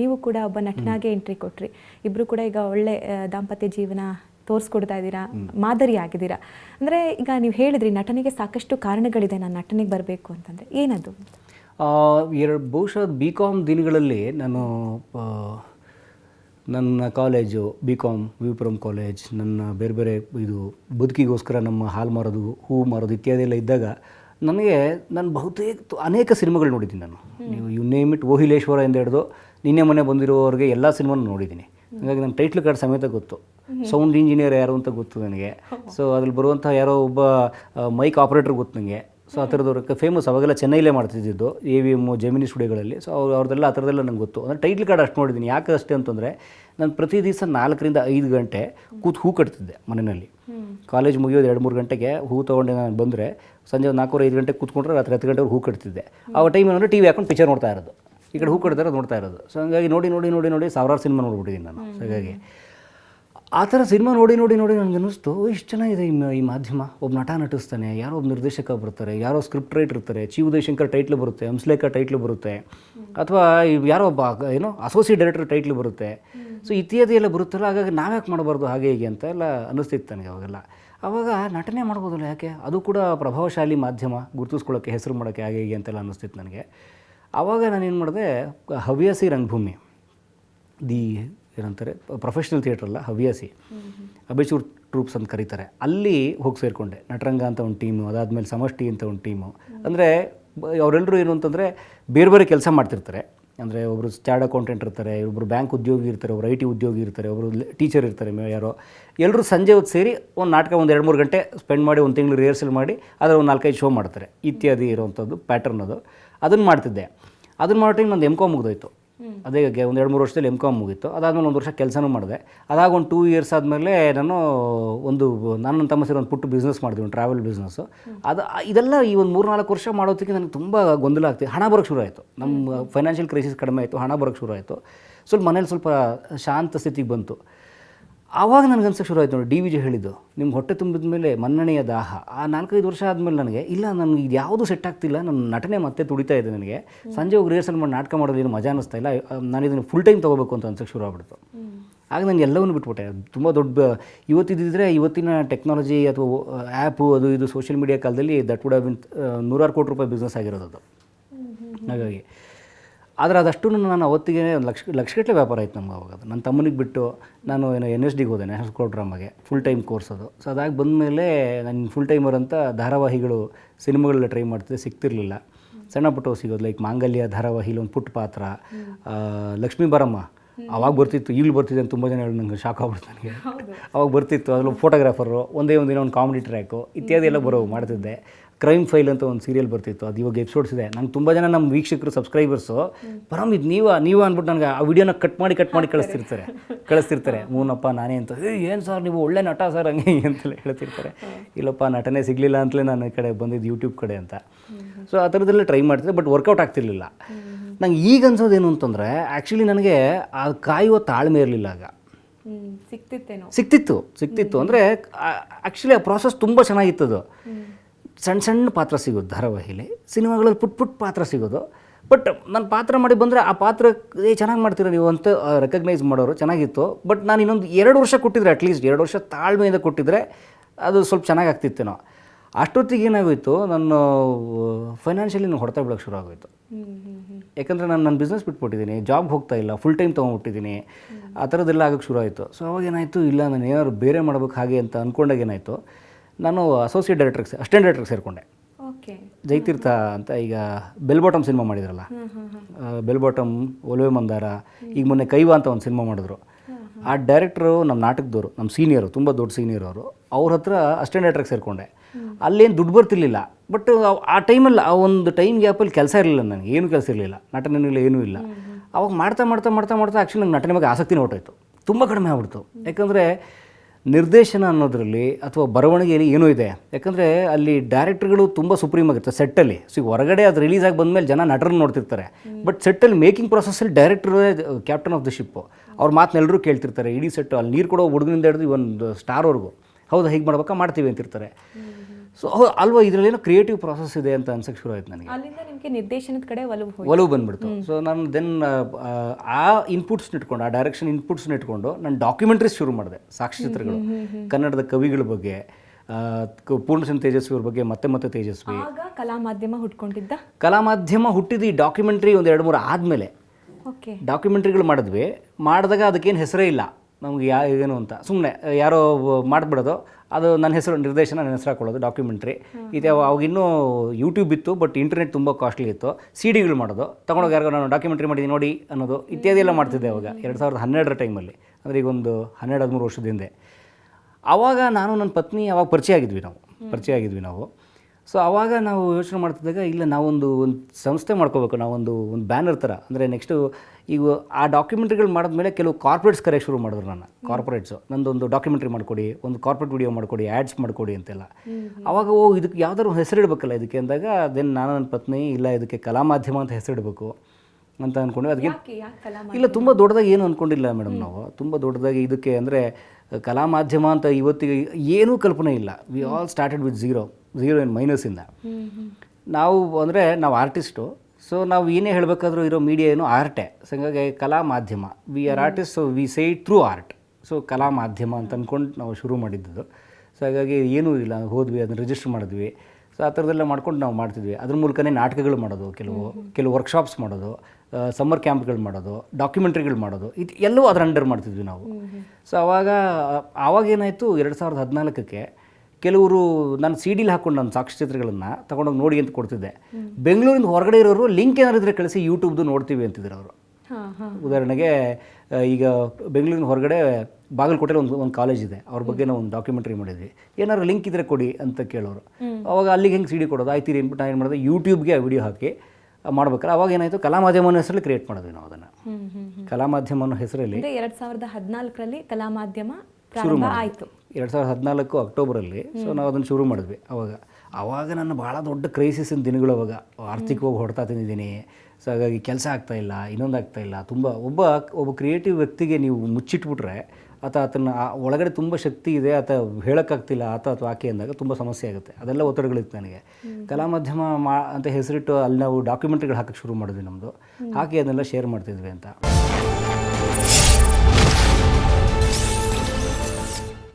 ನೀವು ಕೂಡ ಒಬ್ಬ ನಟನಾಗೆ ಎಂಟ್ರಿ ಕೊಟ್ರಿ. ಇಬ್ರು ಕೂಡ ಈಗ ಒಳ್ಳೆ ದಾಂಪತ್ಯ ಜೀವನ ತೋರಿಸ್ಕೊಡ್ತಾ ಇದ್ದೀರಾ? ಮಾದರಿ ಆಗಿದ್ದೀರಾ ಅಂದರೆ ಈಗ ನೀವು ಹೇಳಿದ್ರಿ ನಟನೆಗೆ ಸಾಕಷ್ಟು ಕಾರಣಗಳಿದೆ ನಾನು ನಟನೆಗೆ ಬರಬೇಕು ಅಂತಂದರೆ. ಏನದು? ಎರಡು ಬಹುಶಃ ಬಿ ಕಾಮ್ ದಿನಗಳಲ್ಲಿ ನಾನು ನನ್ನ college B com Vipuram college ನನ್ನ ಬೇರೆ ಬೇರೆ ಇದು ಬದುಕಿಗೋಸ್ಕರ ನಮ್ಮ ಹಾಲು ಮಾರೋದು ಹೂ ಮಾರೋದು ಇತ್ಯಾದಿ ಎಲ್ಲ ಇದ್ದಾಗ ನನಗೆ ನಾನು ಬಹುತೇಕ ಅನೇಕ ಸಿನಿಮಾಗಳು ನೋಡಿದ್ದೀನಿ ನಾನು. ನೀವು ಯು ನೇಮ್ ಇಟ್ ಓಹಿಲೇಶ್ವರ ಎಂದು ಹಿಡಿದು ನಿನ್ನೆ ಮೊನ್ನೆ ಬಂದಿರೋರಿಗೆ ಎಲ್ಲ ಸಿನಿಮಾನು ನೋಡಿದ್ದೀನಿ. ಹಾಗಾಗಿ ನನ್ನ ಟೈಟ್ಲ್ ಕಾರ್ಡ್ ಸಮೇತ ಗೊತ್ತು. ಸೌಂಡ್ ಇಂಜಿನಿಯರ್ ಯಾರು ಅಂತ ಗೊತ್ತು ನನಗೆ. ಸೊ ಅದ್ರಲ್ಲಿ ಬರುವಂಥ ಯಾರೋ ಒಬ್ಬ ಮೈಕ್ ಆಪ್ರೇಟರ್ ಗೊತ್ತು ನನಗೆ ಸೊ ಆ ಥರದವ್ರ ಫೇಮಸ್ ಅವಾಗೆಲ್ಲ ಚೆನ್ನೈಲೇ ಮಾಡ್ತಿದ್ದಿದ್ದು ಎ ವಿ ಎಂ ಜೆಮಿನಿ ಸ್ಟುಡಿಯೋಗಳಲ್ಲಿ ಸೊ ಅವ್ರು, ಅವ್ರದ್ದೆಲ್ಲ ಆ ಥರದ್ದೆಲ್ಲ ನಂಗೆ ಗೊತ್ತು. ಅಂದರೆ ಟೈಟ್ಲ್ ಕಾರ್ಡ್ ಅಷ್ಟು ನೋಡಿದ್ದೀನಿ. ಯಾಕೆ ಅಷ್ಟೇ ಅಂತಂದರೆ, ನಾನು ಪ್ರತಿ ದಿವಸ ನಾಲ್ಕರಿಂದ ಐದು ಗಂಟೆ ಕೂತು ಹೂ ಕಟ್ತಿದ್ದೆ ಮನೆಯಲ್ಲಿ. ಕಾಲೇಜ್ ಮುಗಿಯೋದು ಎರಡು ಮೂರು ಗಂಟೆಗೆ ಹೂ ತೊಗೊಂಡೆ ನಾನು ಬಂದರೆ, ಸಂಜೆ ಒಂದು ನಾಲ್ಕೂವರೆ ಐದು ಗಂಟೆಗೆ ಕೂತ್ಕೊಂಡ್ರೆ ರಾತ್ರಿ ಹತ್ತು ಗಂಟೆವರೆಗೆ ಹೂ ಕಟ್ತಿದ್ದೆ. ಆ ಟೈಮ್ ಏನಂದರೆ ಟಿ ವಿ ಹಾಕೊಂಡು ಪಿಕ್ಚರ್ ನೋಡ್ತಾ ಇರೋದು. ಈ ಕಡೆ ಹೂ ಕಟ್ತಾರೆ ನೋಡ್ತಾ ಇರೋದು. ಸೊ ಹಂಗಾಗಿ ನೋಡಿ ನೋಡಿ ನೋಡಿ ನೋಡಿ ಸಾವಿರಾರು ಸಿನಿಮಾ ನೋಡ್ಬಿಟ್ಟಿದ್ದೀನಿ ನಾನು. ಸೊ ಹಾಗಾಗಿ ಆ ಥರ ಸಿನಿಮಾ ನೋಡಿ ನೋಡಿ ನೋಡಿ ನನಗೆ ಅನ್ನಿಸ್ತು ಎಷ್ಟು ಇಷ್ಟು ಚೆನ್ನಾಗಿದೆ ಈ ಮಾಧ್ಯಮ. ಒಬ್ಬ ನಟ ನಟಿಸ್ತಾನೆ, ಯಾರೋ ಒಬ್ಬ ನಿರ್ದೇಶಕ ಬರ್ತಾರೆ, ಯಾರೋ ಸ್ಕ್ರಿಪ್ಟ್ ರೈಟ್ ಇರ್ತಾರೆ ಚಿ ಉದಯಶಂಕರ್ ಟೈಟ್ಲ್ ಬರುತ್ತೆ ಹಂಸಲೇಖ ಟೈಟ್ಲ್ ಬರುತ್ತೆ, ಅಥವಾ ಯಾರೋ ಒಬ್ಬ, ಏನೋ ಅಸೋಸಿಯೇಟ್ ಡೈರೆಕ್ಟರ್ ಟೈಟ್ಲ್ ಬರುತ್ತೆ. ಸೊ ಇತ್ಯಾದಿ ಎಲ್ಲ ಬರುತ್ತಲ್ಲ, ಹಾಗಾಗಿ ನಾವ್ಯಾಕೆ ಮಾಡಬಾರ್ದು, ಹಾಗೆ, ಹೀಗೆ ಅಂತ ಎಲ್ಲ ಅನ್ನಿಸ್ತಿತ್ತು ನನಗೆ ಅವಾಗೆಲ್ಲ. ಆವಾಗ ನಟನೆ ಮಾಡ್ಬೋದಲ್ಲ ಯಾಕೆ? ಅದು ಕೂಡ ಪ್ರಭಾವಶಾಲಿ ಮಾಧ್ಯಮ ಗುರುತಿಸ್ಕೊಳ್ಳೋಕ್ಕೆ ಹೆಸರು ಮಾಡೋಕ್ಕೆ, ಹಾಗೆ, ಹೀಗೆ ಅಂತೆಲ್ಲ ಅನ್ನಿಸ್ತಿತ್ತು ನನಗೆ. ಆವಾಗ ನಾನೇನು ಮಾಡಿದೆ, ಹವ್ಯಾಸಿ ರಂಗಭೂಮಿ. ದಿ ಏನಂತಾರೆ ಪ್ರೊಫೆಷ್ನಲ್ ಥಿಯೇಟ್ರಲ್ಲ ಹವ್ಯಾಸಿ. ಅಬೇಚೂರ್ ಟ್ರೂಪ್ಸ್ ಅಂತ ಕರೀತಾರೆ. ಅಲ್ಲಿ ಹೋಗಿ ಸೇರಿಕೊಂಡೆ. ನಟರಂಗ ಅಂತ ಒಂದು ಟೀಮು ಅದಾದಮೇಲೆ ಸಮಷ್ಟಿ ಅಂತ ಒಂದು ಟೀಮು ಅಂದರೆ ಅವರೆಲ್ಲರೂ ಏನು ಅಂತಂದರೆ ಬೇರೆ ಬೇರೆ ಕೆಲಸ ಮಾಡ್ತಿರ್ತಾರೆ. ಅಂದರೆ ಒಬ್ಬರು ಸ್ಟ್ಯಾಡ್ ಅಕೌಂಟೆಂಟ್ ಇರ್ತಾರೆ ಒಬ್ಬರು ಬ್ಯಾಂಕ್ ಉದ್ಯೋಗಿ ಇರ್ತಾರೆ ಒಬ್ಬರು ಐ ಟಿ ಉದ್ಯೋಗಿ ಇರ್ತಾರೆ ಒಬ್ಬರು ಟೀಚರ್ ಇರ್ತಾರೆ ಯಾರೋ. ಎಲ್ಲರೂ ಸಂಜೆ ಹೊತ್ತು ಸೇರಿ ಒಂದು ನಾಟಕ ಒಂದು ಎರಡು ಮೂರು ಗಂಟೆ ಸ್ಪೆಂಡ್ ಮಾಡಿ ಒಂದು ತಿಂಗಳು ರಿಹರ್ಸಲ್ ಮಾಡಿ ಅದರ ಒಂದು ನಾಲ್ಕೈದು ಶೋ ಮಾಡ್ತಾರೆ. ಇತ್ಯಾದಿ ಇರುವಂಥದ್ದು ಪ್ಯಾಟರ್ನ್ ಅದು. ಅದನ್ನು ಮಾಡ್ತಿದ್ದೆ. ಅದನ್ನು ಮಾಡೋ ಟೈಮ್ ನಂದು ಎಂ ಕಾಮ್ ಮುಗ್ದೋಯ್ತು. ಅದೇ ಒಂದು ಎರಡು ಮೂರು ವರ್ಷದಲ್ಲಿ ಎಂ ಕಾಮ್ ಮುಗಿತು. ಅದಾದಮೇಲೆ ಒಂದು ವರ್ಷ ಕೆಲಸನೂ ಮಾಡಿದೆ. ಅದಾಗ ಒಂದು ಟೂ ಇಯರ್ಸ್ ಆದಮೇಲೆ ನಾನು ಒಂದು ನಾನು ನನ್ನ ತಮ್ಮ ಸೇರಿ ಒಂದು ಪುಟ್ಟು ಬಿಸ್ನೆಸ್ ಮಾಡಿದೆ ಒಂದು ಟ್ರಾವೆಲ್ ಬಿಸ್ನೆಸ್ಸು ಅದು ಇದೆಲ್ಲ ಈ ಒಂದು ಮೂರು ನಾಲ್ಕು ವರ್ಷ ಮಾಡೋದಕ್ಕೆ ನನಗೆ ತುಂಬ ಗೊಂದಲ ಆಗ್ತಿದೆ ಹಣ ಬರೋಕ್ಕೆ ಶುರು ಆಯಿತು. ನಮ್ಮ ಫೈನಾನ್ಷಿಯಲ್ ಕ್ರೈಸಿಸ್ ಕಡಿಮೆ ಆಯಿತು ಹಣ ಬರೋಕ್ಕೆ ಶುರು ಆಯಿತು. ಸ್ವಲ್ಪ ಮನೇಲಿ ಸ್ವಲ್ಪ ಶಾಂತ ಸ್ಥಿತಿಗೆ ಬಂತು. ಆವಾಗ ನನಗೆ ಅನ್ಸಕ್ಕೆ ಶುರು ಆಯಿತು ನೋಡಿ ಡಿ ವಿ ಜಿ ಹೇಳಿದ್ದು ನಿಮ್ಮ ಹೊಟ್ಟೆ ತುಂಬಿದ ಮೇಲೆ ಮನ್ನಣೆಯ ದಾಹ. ಆ ನಾಲ್ಕೈದು ವರ್ಷ ಆದಮೇಲೆ ನನಗೆ ಇಲ್ಲ ನನಗೆ ಇದು ಯಾವುದು ಸೆಟ್ ಆಗ್ತಿಲ್ಲ ನನ್ನ ನಟನೆ ಮತ್ತೆ ತುಡಿತಾ ಇದೆ ನನಗೆ. ಸಂಜೆ ಹೋಗಿ ರಿಹರ್ಸಲ್ ಮಾಡಿ ನಾಟಕ ಮಾಡೋದು ಏನು ಮಜಾ ಅನ್ನಿಸ್ತಾ ಇಲ್ಲ ನಾನು ಇದನ್ನು ಫುಲ್ ಟೈಮ್ ತೊಗೋಬೇಕು ಅಂತ ಅನ್ಸಕ್ಕೆ ಶುರು ಆಗ್ಬಿಡ್ತು. ಆಗ ನಾನು ಎಲ್ಲವನ್ನು ಬಿಟ್ಬಿಟ್ಟೆ. ತುಂಬ ದೊಡ್ಡ ಇವತ್ತಿದ್ದಿದ್ರೆ ಇವತ್ತಿನ ಟೆಕ್ನಾಲಜಿ ಅಥವಾ ಆ್ಯಪು ಅದು ಇದು ಸೋಷಿಯಲ್ ಮೀಡಿಯಾ ಕಾಲದಲ್ಲಿ ದಟ್ ವುಡ್ ಬಿನ್ ನೂರಾರು ಕೋಟಿ ರೂಪಾಯಿ ಬಿಸ್ನೆಸ್ ಆಗಿರೋದು ಅದು. ಹಾಗಾಗಿ ಆದರೆ ಅದಷ್ಟು ನಾನು ಅವತ್ತಿಗೆ ಒಂದು ಲಕ್ಷ ಲಕ್ಷಗಟ್ಟಲೆ ವ್ಯಾಪಾರ ಆಯ್ತು ನಮ್ಗೆ ಅವಾಗ. ಅದು ನನ್ನ ತಮ್ಮನಿಗೆ ಬಿಟ್ಟು ನಾನು ಏನೋ ಎನ್ ಎಸ್ ಡಿಗೆ ಹೋದೆ ನ್ಯಾಷನಲ್ ಸ್ಕೂಲ್ ಡ್ರಾಮಾಗೆ ಫುಲ್ ಟೈಮ್ ಕೋರ್ಸ್ ಅದು. ಸೊ ಅದಾಗಿ ಬಂದಮೇಲೆ ನಾನು ಫುಲ್ ಟೈಮರ್ ಅಂತ ಧಾರಾವಾಹಿಗಳು ಸಿನಿಮಾಗಳೆಲ್ಲ ಟ್ರೈ ಮಾಡ್ತಿದ್ದೆ ಸಿಗ್ತಿರ್ಲಿಲ್ಲ. ಸಣ್ಣ ಪುಟ್ಟ ಸಿಗೋದು ಲೈಕ್ ಮಾಂಗಲ್ಯ ಧಾರಾವಾಹಿಲಿ ಒಂದು ಪುಟ್ಟ ಪಾತ್ರ ಲಕ್ಷ್ಮೀ ಬರಮ್ಮ. ಅವಾಗ ಬರ್ತಿತ್ತು ಈಗಲೂ ಬರ್ತಿದೆ ಅಂತ ತುಂಬ ಜನ ಹೇಳಿ ನಂಗೆ ಶಾಕ್ ಆಗ್ಬಿಡ್ತು ನನಗೆ. ಅವಾಗ ಬರ್ತಿತ್ತು ಅದ್ರಲ್ಲಿ ಫೋಟೋಗ್ರಾಫರು ಒಂದೇ ಒಂದು ದಿನ ಒಂದು ಕಾಮಿಡಿ ಟ್ರ್ಯಾಕು ಇತ್ಯಾದಿ ಎಲ್ಲ ಬರೋ ಮಾಡ್ತಿದ್ದೆ. ಕ್ರೈಮ್ ಫೈಲ್ ಅಂತ ಒಂದು ಸೀರಿಯಲ್ ಬರ್ತಿತ್ತು. ಅದು ಇವಾಗ ಎಪಿಸೋಡ್ಸ್ ಇದೆ. ನಂಗೆ ತುಂಬ ಜನ ನಮ್ಮ ವೀಕ್ಷಕರು ಸಬ್ಸ್ಕ್ರೈಬರ್ಸು ಪರಮ್ ಇದು ನೀವ ನೀವು ಅಂದ್ಬಿಟ್ಟು ನನಗೆ ಆ ವಿಡಿಯೋನ ಕಟ್ ಮಾಡಿ ಕಟ್ ಮಾಡಿ ಕಳಿಸ್ತಿರ್ತಾರೆ. ಕಳಿಸ್ತಿರ್ತಾರೆ. ಮೂನಪ್ಪ ನಾನೇ ಅಂತ. ಏನು ಸರ್ ನೀವು ಒಳ್ಳೆ ನಟ ಸರ್ ಹಂಗೆ ಅಂತಲೇ ಹೇಳ್ತಿರ್ತಾರೆ. ಇಲ್ಲಪ್ಪ ನಟನೆ ಸಿಗಲಿಲ್ಲ ಅಂತಲೇ ನಾನು ಈ ಕಡೆ ಬಂದಿದ್ದು ಯೂಟ್ಯೂಬ್ ಕಡೆ ಅಂತ. ಸೊ ಆ ಥರದ್ದೆಲ್ಲ ಟ್ರೈ ಮಾಡ್ತಿದ್ದೆ ಬಟ್ ವರ್ಕೌಟ್ ಆಗ್ತಿರ್ಲಿಲ್ಲ. ನಂಗೆ ಈಗ ಅನ್ಸೋದೇನು ಅಂತಂದರೆ ಆ್ಯಕ್ಚುಲಿ ನನಗೆ ಆ ಕಾಯುವ ತಾಳ್ಮೆ ಇರಲಿಲ್ಲ ಆಗ. ಸಿಕ್ತಿತ್ತೇನೋ. ಸಿಕ್ತಿತ್ತು ಸಿಕ್ತಿತ್ತು. ಅಂದರೆ ಆ್ಯಕ್ಚುಲಿ ಆ ಪ್ರಾಸೆಸ್ ತುಂಬ ಚೆನ್ನಾಗಿತ್ತು ಅದು ಸಣ್ಣ ಸಣ್ಣ ಪಾತ್ರ ಸಿಗೋದು ಧಾರಾವಾಹಿಲಿ. ಸಿನಿಮಾಗಳಲ್ಲಿ ಪುಟ್ ಪುಟ್ ಪಾತ್ರ ಸಿಗೋದು. ಬಟ್ ನಾನು ಪಾತ್ರ ಮಾಡಿ ಬಂದರೆ ಆ ಪಾತ್ರ, ಏ, ಚೆನ್ನಾಗಿ ಮಾಡ್ತೀರ ನೀವು ಅಂತ ರೆಕಗ್ನೈಸ್ ಮಾಡೋರು ಚೆನ್ನಾಗಿತ್ತು. ಬಟ್ ನಾನು ಇನ್ನೊಂದು ಎರಡು ವರ್ಷ ಕೊಟ್ಟಿದ್ರೆ ಅಟ್ಲೀಸ್ಟ್ ಎರಡು ವರ್ಷ ತಾಳ್ಮೆಯಿಂದ ಕೊಟ್ಟಿದ್ರೆ ಅದು ಸ್ವಲ್ಪ ಚೆನ್ನಾಗಿ ಆಗ್ತಿತ್ತೇನೋ ಅಷ್ಟೊತ್ತಿಗೆ ಏನಾಗೋಯಿತು ನನ್ನ ಫೈನಾನ್ಷಿಯಲಿ ನಾನು ಹೊಡೆತ ಬೀಳೋಕ್ಕೆ ಶುರು ಆಗೋಯ್ತು. ಯಾಕಂದರೆ ನಾನು ನನ್ನ ಬಿಸ್ನೆಸ್ ಬಿಟ್ಬಿಟ್ಟಿದ್ದೀನಿ ಜಾಬ್ ಹೋಗ್ತಾ ಇಲ್ಲ ಫುಲ್ ಟೈಮ್ ತೊಗೊಂಡ್ಬಿಟ್ಟಿದ್ದೀನಿ. ಆ ಥರದ್ದೆಲ್ಲ ಆಗೋಕ್ಕೆ ಶುರು ಆಯಿತು. ಸೊ ಅವಾಗ ಏನಾಯಿತು, ಇಲ್ಲ, ನಾನು ಏನಾದ್ರು ಬೇರೆ ಮಾಡ್ಬೇಕು ಹಾಗೆ ಅಂತ ಅಂದ್ಕೊಂಡಾಗ ಏನಾಯಿತು. ನಾನು ಅಸೋಸಿಯೇಟ್ ಡೈರೆಕ್ಟರ್ಗೆ ಅಸಿಸ್ಟೆಂಟ್ ಡೈರೆಕ್ಟರ್ಗೆ ಸೇರಿಕೊಂಡೆ. ಓಕೆ. ಜೈತೀರ್ಥ ಅಂತ ಈಗ ಬೆಲ್ ಬಾಟಮ್ ಸಿನಿಮಾ ಮಾಡಿದ್ರಲ್ಲ? ಬೆಲ್ ಬಾಟಮ್ ಒಲವೆ ಮಂದಾರ ಈಗ ಮೊನ್ನೆ ಕೈವಾ ಅಂತ ಒಂದು ಸಿನಿಮಾ ಮಾಡಿದ್ರು. ಆ ಡೈರೆಕ್ಟ್ರು ನಮ್ಮ ನಾಟಕದವರು ನಮ್ಮ ಸೀನಿಯರು ತುಂಬ ದೊಡ್ಡ ಸೀನಿಯರ್ ಅವರು ಅವ್ರ ಹತ್ರ ಅಸಿಸ್ಟೆಂಟ್ ಡೈರೆಕ್ಟ್ರಿಗೆ ಸೇರಿಕೊಂಡೆ. ಅಲ್ಲೇನು ದುಡ್ಡು ಬರ್ತಿರ್ಲಿಲ್ಲ. ಬಟ್ ಆ ಟೈಮಲ್ಲಿ ಆ ಒಂದು ಟೈಮ್ ಗ್ಯಾಪಲ್ಲಿ ಕೆಲಸ ಇರಲಿಲ್ಲ ನನಗೆ ಏನು ಕೆಲಸ ಇರಲಿಲ್ಲ. ನಟನೆಲ್ಲ ಏನೂ ಇಲ್ಲ. ಅವಾಗ ಮಾಡ್ತಾ ಮಾಡ್ತಾ ಮಾಡ್ತಾ ಮಾಡ್ತಾ ಆ್ಯಕ್ಚುಲಿ ನಂಗೆ ನಟನೆ ಬಗ್ಗೆ ಆಸಕ್ತಿನೇ ಹೊರಟೋಯ್ತು ತುಂಬ ಕಡಿಮೆ ಆಗ್ಬಿಡ್ತು. ಯಾಕಂದರೆ ನಿರ್ದೇಶನ ಅನ್ನೋದರಲ್ಲಿ ಅಥವಾ ಬರವಣಿಗೆಯಲ್ಲಿ ಏನೂ ಇದೆ? ಯಾಕಂದರೆ ಅಲ್ಲಿ ಡೈರೆಕ್ಟ್ರ್ಗಳು ತುಂಬ ಸುಪ್ರೀಮ್ ಆಗಿರ್ತಾರೆ ಸೆಟ್ಟಲ್ಲಿ. ಸೊ ಈಗ ಹೊರಗಡೆ ಅದು ರಿಲೀಸ್ ಆಗಿ ಬಂದಮೇಲೆ ಜನ ನಟರನ್ನು ನೋಡ್ತಿರ್ತಾರೆ. ಬಟ್ ಸೆಟ್ಟಲ್ಲಿ making ಪ್ರೊಸೆಸ್ಸಲ್ಲಿ director captain of the ship ಅವ್ರ ಮಾತನ್ನೆಲ್ಲರೂ ಕೇಳ್ತಿರ್ತಾರೆ ಇಡೀ ಸೆಟ್ಟು ಅಲ್ಲಿ ನೀರು ಕೊಡೋ ಹುಡುಗನಿಂದ ಹಿಡಿದು ಒಂದು ಸ್ಟಾರ್ವರೆಗೂ ಹೌದು ಹೀಗೆ ಮಾಡ್ಬೇಕಾ ಮಾಡ್ತೀವಿ ಅಂತಿರ್ತಾರೆ. ಸೊ ಅಲ್ವಾ ಇದರಲ್ಲೇನೋ ಕ್ರಿಯೇಟಿವ್ ಪ್ರಾಸೆಸ್ ಇದೆ ಅಂತ ಅನ್ಸಕ್ಕೆ ಶುರು ಆಯ್ತು ನನಗೆ. ಅಲ್ಲಿಂದ ನಿಮಗೆ ನಿರ್ದೇಶನದ ಕಡೆ ಒಲವು ಒಲವು ಬಂದ್ಬಿಡ್ತು. ಸೊ ನಾನು ದೆನ್ ಆ ಇನ್ಪುಟ್ಸ್ನ ಇಟ್ಕೊಂಡು ಆ ಡೈರೆಕ್ಷನ್ ಇನ್ಪುಟ್ಸ್ನ ಇಟ್ಕೊಂಡು ನಾನು ಡಾಕ್ಯುಮೆಂಟ್ರೀಸ್ ಶುರು ಮಾಡಿದೆ. ಸಾಕ್ಷ್ಯಚಿತ್ರಗಳು. ಕನ್ನಡದ ಕವಿಗಳ ಬಗ್ಗೆ ಪೂರ್ಣಚಂದ್ರ ತೇಜಸ್ವಿ ಅವ್ರ ಬಗ್ಗೆ ಮತ್ತೆ ಮತ್ತೆ ತೇಜಸ್ವಿ. ಕಲಾ ಮಾಧ್ಯಮ ಹುಟ್ಕೊಂಡಿದ್ದ? ಕಲಾ ಮಾಧ್ಯಮ ಹುಟ್ಟಿದ ಈ ಡಾಕ್ಯುಮೆಂಟ್ರಿ ಒಂದು ಎರಡು ಮೂರು ಆದಮೇಲೆ ಓಕೆ. ಡಾಕ್ಯುಮೆಂಟ್ರಿಗಳು ಮಾಡಿದ್ವಿ. ಮಾಡಿದಾಗ ಅದಕ್ಕೇನು ಹೆಸರೇ ಇಲ್ಲ. ನಮ್ಗೆ ಯಾ ಏನು ಅಂತ. ಸುಮ್ಮನೆ ಯಾರೋ ಮಾಡಿಬಿಡೋದು. ಅದು ನನ್ನ ಹೆಸರು ನಿರ್ದೇಶನ ನನ್ನ ಹೆಸರು ಹಾಕೊಳ್ಳೋದು ಡಾಕ್ಯುಮೆಂಟ್ರಿ ಇದು ಅವಾಗ ಇನ್ನೂ ಯೂಟ್ಯೂಬ್ ಇತ್ತು ಬಟ್ ಇಂಟರ್ನೆಟ್ ತುಂಬ ಕಾಸ್ಟ್ಲಿ ಇತ್ತು. ಸಿ ಡಿಗಳು ಮಾಡೋದು. ತೊಗೊಂಡೋಗಿ ಯಾರಿಗೋ ನಾನು ಡಾಕ್ಯುಮೆಂಟ್ರಿ ಮಾಡಿದ್ದೀನಿ ನೋಡಿ ಅನ್ನೋದು ಇತ್ಯಾದಿ ಎಲ್ಲ ಮಾಡ್ತಿದ್ದೆ ಅವಾಗ. ಎರಡು ಸಾವಿರದ ಹನ್ನೆರಡರ ಟೈಮಲ್ಲಿ ಅಂದರೆ ಈಗ ಒಂದು ಹನ್ನೆರಡು ಹದಿಮೂರು ವರ್ಷದ ಹಿಂದೆ. ಆವಾಗ ನಾನು ನನ್ನ ಪತ್ನಿ ಅವಾಗ ಪರಿಚಯ ಆಗಿದ್ವಿ ನಾವು. ಪರಿಚಯ ಆಗಿದ್ವಿ ನಾವು. ಸೊ ಆವಾಗ ನಾವು ಯೋಚನೆ ಮಾಡ್ತಿದ್ದಾಗ ಇಲ್ಲ ನಾವೊಂದು ಒಂದು ಸಂಸ್ಥೆ ಮಾಡ್ಕೋಬೇಕು ನಾವೊಂದು ಒಂದು ಬ್ಯಾನರ್ ಥರ ಅಂದರೆ ನೆಕ್ಸ್ಟು ಈಗ ಆ ಡಾಕ್ಯುಮೆಂಟ್ರಿಗಳು ಮಾಡಿದ್ಮೇಲೆ ಕೆಲವು ಕಾರ್ಪೊರೇಟ್ಸ್ ಕರೆ ಶುರು ಮಾಡಿದ್ರು ನಾನು ಕಾರ್ಪೊರೇಟ್ಸು. ನಂದೊಂದು ಡಾಕ್ಯುಮೆಂಟ್ರಿ ಮಾಡಿಕೊಡಿ ಒಂದು ಕಾರ್ಪೊರೇಟ್ ವಿಡಿಯೋ ಮಾಡಿಕೊಡಿ ಆ್ಯಡ್ಸ್ ಮಾಡಿಕೊಡಿ ಅಂತೆಲ್ಲ. ಆವಾಗ ಓ ಇದಕ್ಕೆ ಯಾವ್ದಾದ್ರು ಹೆಸರಿಡಬೇಕಲ್ಲ ಇದಕ್ಕೆ ಅಂದಾಗ ದೆನ್ ನಾನು ನನ್ನ ಪತ್ನಿ ಇಲ್ಲ ಇದಕ್ಕೆ ಕಲಾ ಮಾಧ್ಯಮ ಅಂತ ಹೆಸರಿಡಬೇಕು ಅಂತ ಅಂದ್ಕೊಂಡು ಅದಕ್ಕೆ ಇಲ್ಲ ತುಂಬ ದೊಡ್ಡದಾಗಿ ಏನು ಅಂದ್ಕೊಂಡಿಲ್ಲ ಮೇಡಮ್ ನಾವು. ತುಂಬ ದೊಡ್ಡದಾಗಿ ಇದಕ್ಕೆ ಅಂದರೆ ಕಲಾ ಮಾಧ್ಯಮ ಅಂತ ಇವತ್ತಿಗೆ ಏನೂ ಕಲ್ಪನೆ ಇಲ್ಲ. We all started with zero. Zero in ಮೈನಸಿಂದ ನಾವು ಅಂದರೆ ನಾವು ಆರ್ಟಿಸ್ಟು ಸೊ ನಾವು ಏನೇ ಹೇಳಬೇಕಾದ್ರೂ ಇರೋ ಮೀಡಿಯಾ ಏನು ಆರ್ಟೆ ಸೊ ಹಂಗಾಗಿ ಕಲಾ ಮಾಧ್ಯಮ. We are artist so we say through art so ಕಲಾ ಮಾಧ್ಯಮ ಅಂತ ಅಂದ್ಕೊಂಡು ನಾವು ಶುರು ಮಾಡಿದ್ದು ಸೊ ಹಾಗಾಗಿ ಏನೂ ಇಲ್ಲ. ಹೋದ್ವಿ, ಅದನ್ನು ರಿಜಿಸ್ಟರ್ ಮಾಡಿದ್ವಿ. ಸೊ ಆ ಥರದ್ದೆಲ್ಲ ಮಾಡ್ಕೊಂಡು ನಾವು ಮಾಡ್ತಿದ್ವಿ. ಅದ್ರ ಮೂಲಕನೇ ನಾಟಕಗಳು ಮಾಡೋದು, ಕೆಲವು ಕೆಲವು ವರ್ಕ್ಶಾಪ್ಸ್ ಮಾಡೋದು ಸಮ್ಮರ್ ಕ್ಯಾಂಪ್ಗಳು ಮಾಡೋದು ಡಾಕ್ಯುಮೆಂಟ್ರಿಗಳು ಮಾಡೋದು. ಇದು ಎಲ್ಲವೂ ಅದ್ರ ಅಂಡರ್ ಮಾಡ್ತಿದ್ವಿ ನಾವು. ಸೊ ಆವಾಗ ಏನಾಯಿತು, ಎರಡು ಸಾವಿರದ ಹದಿನಾಲ್ಕಕ್ಕೆ ಕೆಲವರು ನಾನು ಸಿ ಡಿಲಿ ಹಾಕ್ಕೊಂಡು ನನ್ನ ಸಾಕ್ಷ್ಯಚಿತ್ರಗಳನ್ನು ತಗೊಂಡೋಗಿ ನೋಡಿ ಅಂತ ಕೊಡ್ತಿದ್ದೆ. ಬೆಂಗಳೂರಿಂದ ಹೊರಗಡೆ ಇರೋರು ಲಿಂಕ್ ಏನಾದರೂ ಇದ್ರೆ ಕಳಿಸಿ ಯೂಟ್ಯೂಬ್ದು ನೋಡ್ತೀವಿ ಅಂತಿದ್ರು ಅವರು. ಉದಾಹರಣೆಗೆ ಈಗ ಬೆಂಗಳೂರಿನ ಹೊರಗಡೆ ಬಾಗಲಕೋಟೆಲಿ ಒಂದು ಒಂದು ಕಾಲೇಜ್ ಇದೆ. ಅವ್ರ ಬಗ್ಗೆ ನಾವು ಒಂದು ಡಾಕ್ಯುಮೆಂಟ್ರಿ ಮಾಡಿದ್ವಿ. ಏನಾದ್ರು ಲಿಂಕ್ ಇದ್ರೆ ಕೊಡಿ ಅಂತ ಕೇಳೋರು. ಅವಾಗ ಅಲ್ಲಿಗೆ ಹೆಂಗೆ ಸಿಡಿ ಕೊಡೋದು? ಆಯ್ತು ರೀ ಅಂದ್ಬಿಟ್ಟು ನಾನು ಏನು ಮಾಡಿದೆ? ಯೂಟ್ಯೂಬ್ಗೆ ಆ ವಿಡಿಯೋ ಹಾಕಿ ಮಾಡ್ಬೇಕಾದ್ರೆ ಅವಾಗ ಏನಾಯಿತು? ಕಲಾ ಮಾಧ್ಯಮ ಹೆಸರಲ್ಲಿ ಕ್ರಿಯೇಟ್ ಮಾಡಿದ್ವಿ ನಾವು ಅದನ್ನು. ಕಲಾ ಮಾಧ್ಯಮ ಅನ್ನೋ ಹೆಸರಲ್ಲಿ ಎರಡು ಸಾವಿರದ ಹದಿನಾಲ್ಕರಲ್ಲಿ ಕಲಾ ಮಾಧ್ಯಮ ಆಯ್ತು. ಎರಡು ಸಾವಿರದ ಹದಿನಾಲ್ಕು ಅಕ್ಟೋಬರಲ್ಲಿ ಸೊ ನಾವು ಅದನ್ನು ಶುರು ಮಾಡಿದ್ವಿ. ಅವಾಗ ಆವಾಗ ನಾನು ಭಾಳ ದೊಡ್ಡ ಕ್ರೈಸಿಸಿನ ದಿನಗಳು ಅವಾಗ. ಆರ್ಥಿಕವಾಗಿ ಹೊಡ್ತಾ ತಿಂದಿದ್ದೀನಿ. ಸೊ ಹಾಗಾಗಿ ಕೆಲಸ ಆಗ್ತಾ ಇಲ್ಲ ಇನ್ನೊಂದು ಆಗ್ತಾ ಇಲ್ಲ. ತುಂಬ ಒಬ್ಬ ಒಬ್ಬ ಕ್ರಿಯೇಟಿವ್ ವ್ಯಕ್ತಿಗೆ ನೀವು ಮುಚ್ಚಿಟ್ಬಿಟ್ರೆ ಆತ ಆತನ ಆ ಒಳಗಡೆ ತುಂಬ ಶಕ್ತಿ ಇದೆ ಆತ ಹೇಳೋಕ್ಕಾಗ್ತಿಲ್ಲ ಆತ ಅಥವಾ ಆಕೆ ಅಂದಾಗ ತುಂಬ ಸಮಸ್ಯೆ ಆಗುತ್ತೆ. ಅದೆಲ್ಲ ಒತ್ತಡಗಳಿತ್ತು ನನಗೆ. ಕಲಾ ಮಾಧ್ಯಮ ಮಾ ಅಂತ ಹೆಸರಿಟ್ಟು ಅಲ್ಲಿ ನಾವು ಡಾಕ್ಯುಮೆಂಟ್ರಿಗಳು ಹಾಕಕ್ಕೆ ಶುರು ಮಾಡಿದ್ವಿ ನಮ್ಮದು ಹಾಕಿ ಅದನ್ನೆಲ್ಲ ಶೇರ್ ಮಾಡ್ತಿದ್ವಿ ಅಂತ.